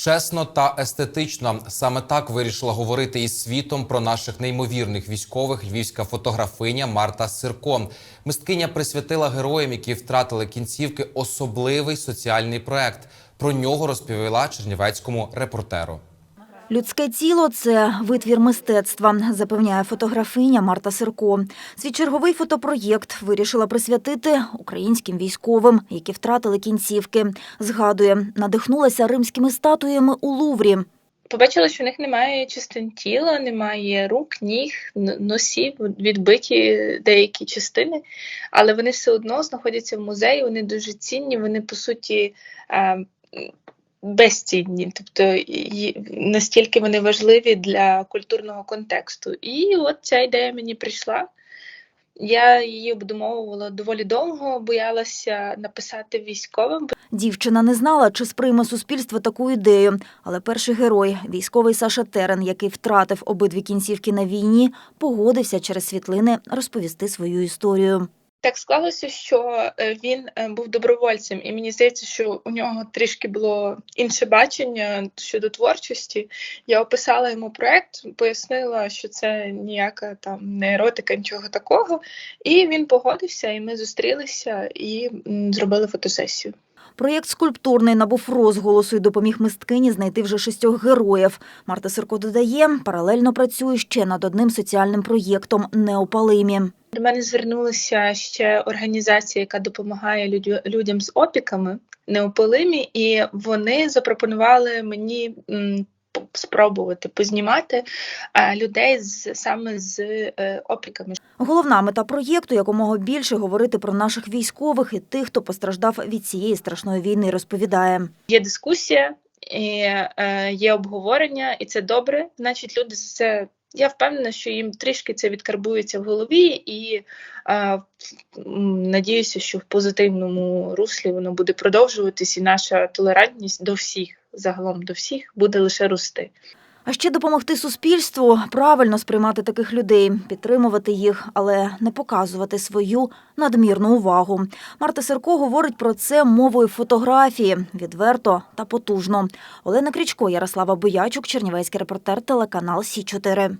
Чесно та естетично саме так вирішила говорити із світом про наших неймовірних військових львівська фотографиня Марта Сирко. Мисткиня присвятила героям, які втратили кінцівки, особливий соціальний проект. Про нього розповіла чернівецькому репортеру. Людське тіло це витвір мистецтва, запевняє фотографиня Марта Сирко. Свій черговий фотопроєкт вирішила присвятити українським військовим, які втратили кінцівки. Згадує, надихнулася римськими статуями у Луврі. Побачила, що в них немає частин тіла, немає рук, ніг, носів, відбиті деякі частини, але вони все одно знаходяться в музеї, вони дуже цінні, вони по суті е, безцінні, тобто настільки вони важливі для культурного контексту. І от ця ідея мені прийшла. Я її обдумовувала доволі довго, боялася написати військовим, Дівчина не знала, чи сприйме суспільство таку ідею, але перший герой, військовий Саша Терен, який втратив обидві кінцівки на війні, погодився через світлини розповісти свою історію. Так склалося, що е, він е, був добровольцем, і мені здається, що у нього трішки було інше бачення щодо творчості. Я описала йому проект, пояснила, що це ніяка там не еротика, нічого такого. І він погодився, і ми зустрілися і зробили фотосесію. Проєкт скульптурний набув розголосу і допоміг мисткині знайти вже шістьох героїв. Марта Сирко додає, паралельно працює ще над одним соціальним проєктом «Неопалимі». До мене звернулася ще організація, яка допомагає людям з опіками неопалимі, і вони запропонували мені спробувати познімати е, людей з саме з е, опіками. Головна мета проєкту – якомога більше говорити про наших військових і тих, хто постраждав від цієї страшної війни, розповідає. Є дискусія, і, е, є обговорення, і це добре. Значить, люди за це. Я впевнена, що їм трішки це відкарбується в голові, і е, надіюся, що в позитивному руслі воно буде продовжуватись, і наша толерантність до всіх, загалом до всіх, буде лише рости. А ще допомогти суспільству правильно сприймати таких людей, підтримувати їх, але не показувати свою надмірну увагу. Марта Серко говорить про це мовою фотографії відверто та потужно. Олена Крічко, Ярослава Боячук, Чернівецький репортер, телеканал Сі 4